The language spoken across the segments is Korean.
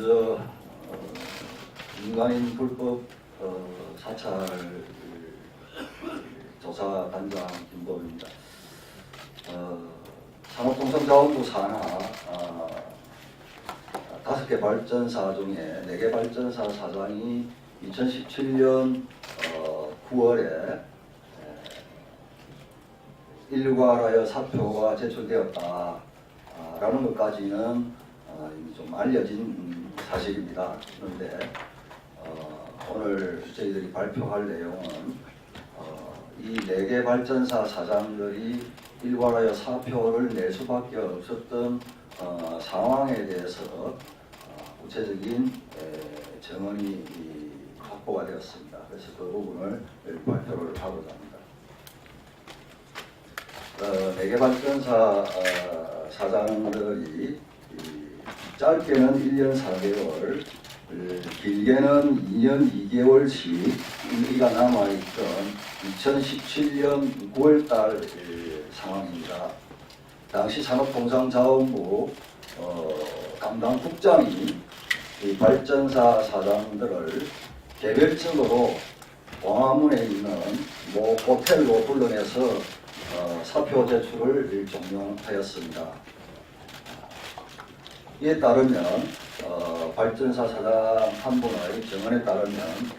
먼저 어, 민간인 불법 어, 사찰 조사단장 김범입니다. 어, 산업통상자원부 산하 아, 다섯 개 발전사 중에 네 개 발전사 사장이 2017년 어, 9월에 일괄하여 사표가 제출되었다라는 것까지는 좀 알려진 음, 사실입니다. 그런데 어, 오늘 저희들이 발표할 내용은 어, 이네 개 발전사 사장들이 일괄하여 사표를 낼 수밖에 없었던 어, 상황에 대해서 어, 구체적인 에, 정언이 이, 확보가 되었습니다. 그래서 그 부분을 발표를 하고자 합니다. 어, 네개 발전사 어, 사장들이 이, 짧게는 1년 4개월, 어, 길게는 2년 2개월씩 임기가 남아있던 2017년 9월달 상황입니다. 당시 산업통상자원부 어, 담당 국장이 이 발전사 사장들을 개별적으로 광화문에 있는 모 호텔로 불러내서 어, 사표 제출을 종용하였습니다. 이에 따르면 어, 발전사 사장 한 분의 정언에 따르면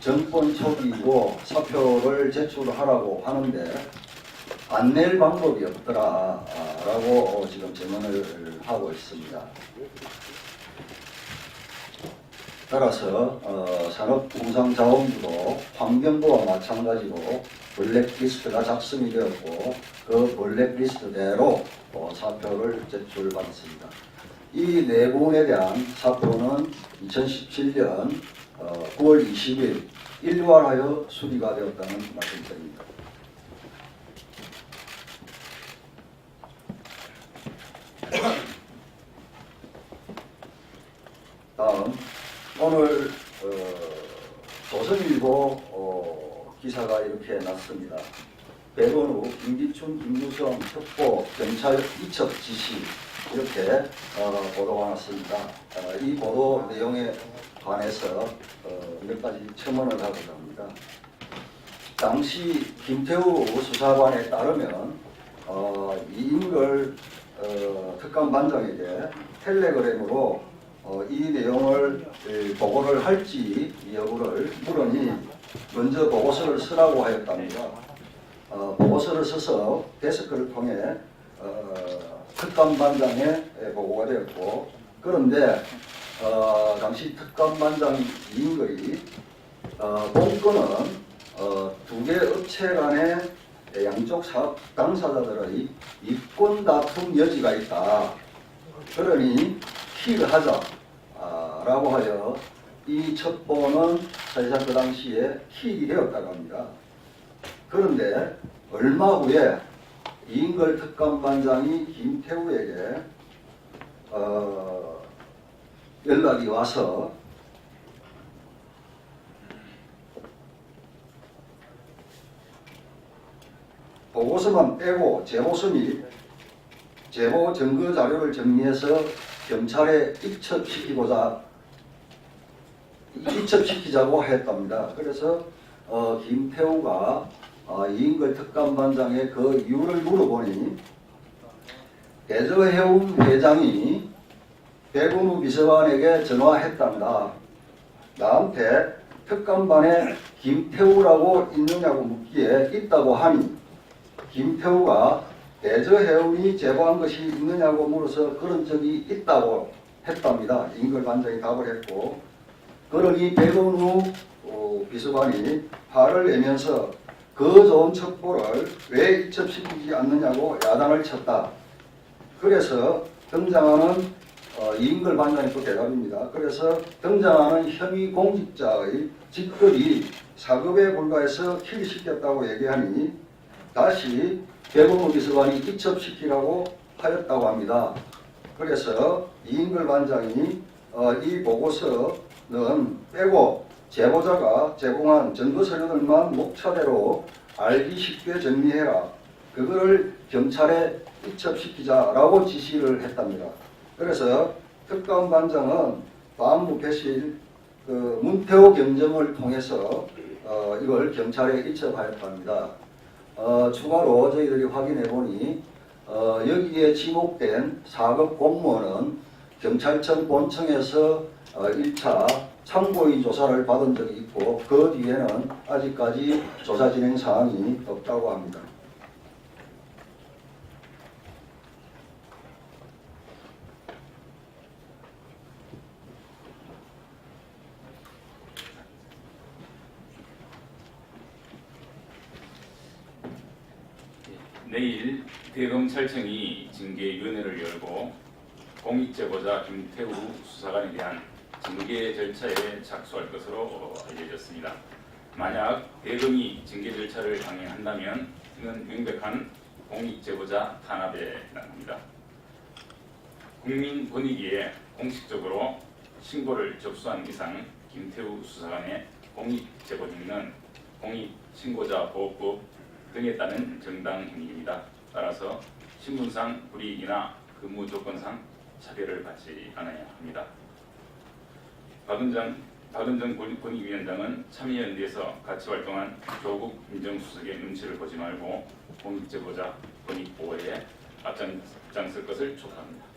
정권 초기이고 사표를 제출하라고 하는데 안 낼 방법이 없더라라고 지금 증언을 하고 있습니다. 따라서 어, 산업통상자원부도 환경부와 마찬가지로 블랙리스트가 작성이 되었고 그 블랙리스트대로 어, 사표를 제출받았습니다. 이네 분에 대한 사표는 2017년 어, 9월 20일 일괄하여 수리가 되었다는 말씀드립니다. 다음 오늘 어, 조선일보 어, 기사가 이렇게 났습니다. 백원우, 김기춘, 김무성 특보 경찰 이첩 지시 이렇게 어, 보도가 났습니다. 어, 이 보도 내용에 관해서 어, 몇 가지 첨언을 하고자 합니다. 당시 김태우 수사관에 따르면 어, 이인걸 어, 특감반장에게 텔레그램으로 어, 이 내용을 에, 보고를 할지 여부를 물으니 먼저 보고서를 쓰라고 하였답니다. 어, 보고서를 써서 데스크를 통해 어, 특감반장에 에, 보고가 되었고 그런데 어, 당시 특감반장 이인걸이 어, 본건은 어, 두 개 업체 간의 양쪽 사업 당사자들의 이권 다툼 여지가 있다. 그러니 킥을 하자. 아, 라고 하여 이 첩보는 사실상 그 당시에 킥이 되었다고 합니다. 그런데 얼마 후에 이인걸 특감반장이 김태우에게 어, 연락이 와서 보고서만 빼고 제보서 및 제보 증거 자료를 정리해서 경찰에 입첩시키고자 입첩시키자고 했답니다. 그래서 어, 김태우가 어, 이인걸 특감반장의 그 이유를 물어보니 대저해운 회장이 백운우 비서관에게 전화했답니다. 나한테 특감반에 김태우라고 있느냐고 묻기에 있다고 하니 김태우가 대저해운이 제보한 것이 있느냐고 물어서 그런 적이 있다고 했답니다. 인걸 반장이 답을 했고 그러니 백운우 어, 비서관이 화를 내면서 그 좋은 첩보를 왜 입첩시키지 않느냐고 야단을 쳤다. 그래서 등장하는 어, 이인걸 반장의 또 대답입니다. 그래서 등장하는 혐의 공직자의 직급이 사급에 불과해서 킬시켰다고 얘기하니 다시 대법원 비서관이 입첩시키라고 하였다고 합니다. 그래서 이인걸 반장이 어, 이 보고서는 빼고 제보자가 제공한 증거 서류들만 목차대로 알기 쉽게 정리해라. 그거를 경찰에 입첩시키자라고 지시를 했답니다. 그래서 특감 반장은 반부 배실 그 문태호 경정을 통해서 어, 이걸 경찰에 입첩하였다 합니다. 어, 추가로 저희들이 확인해 보니 어, 여기에 지목된 4급 공무원은 경찰청 본청에서 어, 1차 참고인 조사를 받은 적이 있고 그 뒤에는 아직까지 조사 진행 사항이 없다고 합니다. 내일 대검찰청이 징계위원회를 열고 공익제보자 김태우 수사관에 대한 징계 절차에 착수할 것으로 어, 알려졌습니다. 만약 대검이 징계 절차를 강행한다면 이는 명백한 공익제보자 탄압에 해당합니다. 국민 권익위에 공식적으로 신고를 접수한 이상 김태우 수사관의 공익제보 행위는 공익신고자 보호법 등에 따른 정당 행위입니다. 따라서 신분상 불이익이나 근무 조건상 차별을 받지 않아야 합니다. 박은정 박은정 권- 권익위원장은 참여연대에서 같이 활동한 조국 민정수석의 눈치를 보지 말고 공익제보자 권익 보호에 앞장, 앞장설 것을 촉구합니다.